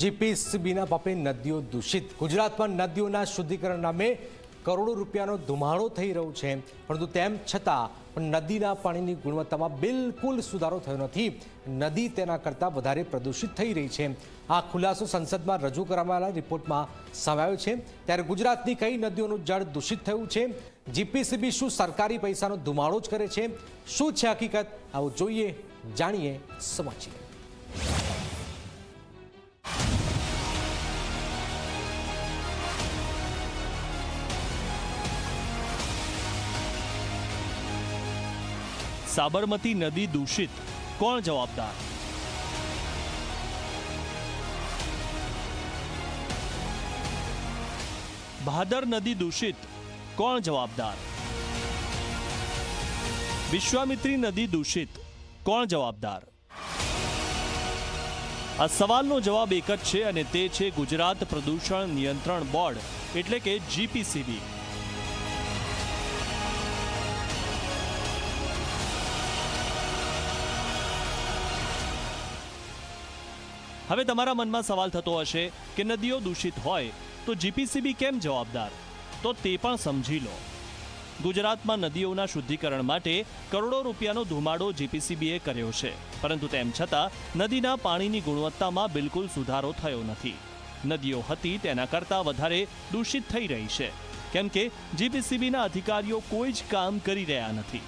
જીપીસીબીના પાપે નદીઓ દૂષિત. ગુજરાતમાં નદીઓના શુદ્ધિકરણ નામે કરોડો રૂપિયાનો ધુમાડો થઈ રહ્યો છે. પરંતુ તેમ છતાં પણ નદીના પાણીની ગુણવત્તામાં બિલકુલ સુધારો થયો નથી. નદી તેના કરતાં વધારે પ્રદૂષિત થઈ રહી છે. આ ખુલાસો સંસદમાં રજૂ કરવામાં રિપોર્ટમાં સમાયો છે. ત્યારે ગુજરાતની કઈ નદીઓનું જળ દૂષિત થયું છે? જીપીસીબી શું સરકારી પૈસાનો ધુમાડો જ કરે છે? શું છે હકીકત? આવું જોઈએ, જાણીએ સમજીએ સાબરમતી નદી દૂષિત. કોણ જવાબદાર? ભાદર નદી દૂષિત. કોણ જવાબદાર? વિશ્વામિત્રી નદી દૂષિત. કોણ જવાબદાર? આ સવાલનો જવાબ એક જ છે અને તે છે ગુજરાત પ્રદૂષણ નિયંત્રણ બોર્ડ, એટલે કે જીપીસીબી હવે તમારા મનમાં સવાલ થતો હશે કે નદીઓ દૂષિત હોય તો જીપીસીબી કેમ જવાબદાર? તો તે પણ સમજી લો. ગુજરાતમાં નદીઓના શુદ્ધિકરણ માટે કરોડો રૂપિયાનો ધુમાડો જીપીસીબીએ કર્યો છે. પરંતુ તેમ છતાં, નદીના પાણીની ગુણવત્તામાં બિલકુલ સુધારો થયો નથી. નદીઓ હતી તેના કરતાં વધારે દૂષિત થઈ રહી છે. કેમ કે, જીપીસીબીના અધિકારીઓ કોઈ જ કામ કરી રહ્યા નથી.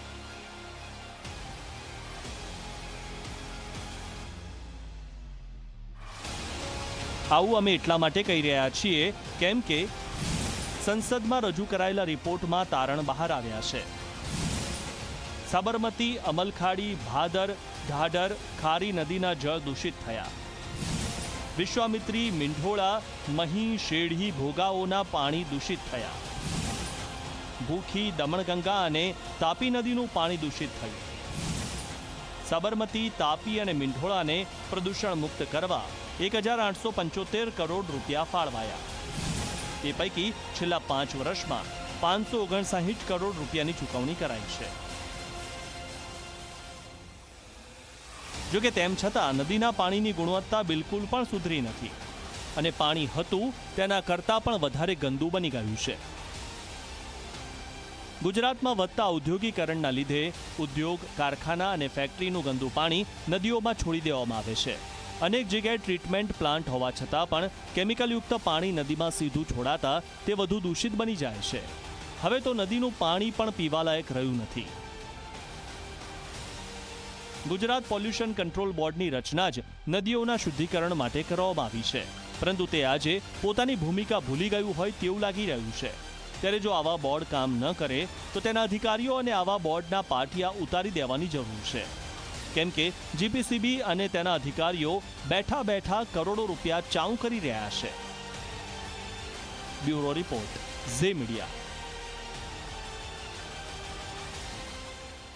આવું અમે એટલા માટે કહી રહ્યા છીએ, કેમ કે સંસદમાં રજૂ કરાયેલા રિપોર્ટમાં તારણ બહાર આવ્યા છે. સાબરમતી, અમલખાડી, ભાદર ઢાઢર ખારી નદીના જળ દૂષિત થયા. વિશ્વામિત્રી, મીંઢોળા, મહી શેઢી ભોગાઓના પાણી દૂષિત થયા. ભૂખી, દમણગંગા અને તાપી નદીનું પાણી દૂષિત થયું. સાબરમતી, તાપી અને મીંઢોળાને પ્રદૂષણ મુક્ત કરવા એક હજાર આઠસો પંચોતેર કરોડ રૂપિયા ફાળવાયા. તે પૈકી છેલ્લા પાંચ વર્ષમાં પાંચસો ઓગણસાહીઠ કરોડ રૂપિયાની ચૂકવણી કરાઈ છે. જોકે તેમ છતાં નદીના પાણીની ગુણવત્તા બિલકુલ પણ સુધરી નથી અને પાણી હતું તેના કરતાં પણ વધારે ગંદુ બની ગયું છે. ગુજરાતમાં વધતા ઔદ્યોગિકરણના લીધે ઉદ્યોગ, કારખાના અને ફેક્ટરીનું ગંદુ પાણી નદીઓમાં છોડી દેવામાં આવે છે. અનેક જગ્યાએ ટ્રીટમેન્ટ પ્લાન્ટ હોવા છતાં પણ કેમિકલયુક્ત પાણી નદીમાં સીધું છોડાતા તે વધુ દૂષિત બની જાય છે. હવે તો નદીનું પાણી પણ પીવાલાયક રહ્યું નથી. ગુજરાત પોલ્યુશન કંટ્રોલ બોર્ડની રચના જ નદીઓના શુદ્ધિકરણ માટે કરવામાં આવી છે. પરંતુ તે આજે પોતાની ભૂમિકા ભૂલી ગયું હોય તેવું લાગી રહ્યું છે. ત્યારે જો આવા બોર્ડ કામ ન કરે, તો તેના અધિકારીઓ અને આવા બોર્ડના પાટિયા ઉતારી દેવાની જરૂર છે. કેમ કે જીપીસીબી અને તેના અધિકારીઓ બેઠા બેઠા કરોડો રૂપિયા ચાઉ કરી રહ્યા છે. Bureau report, Zee media.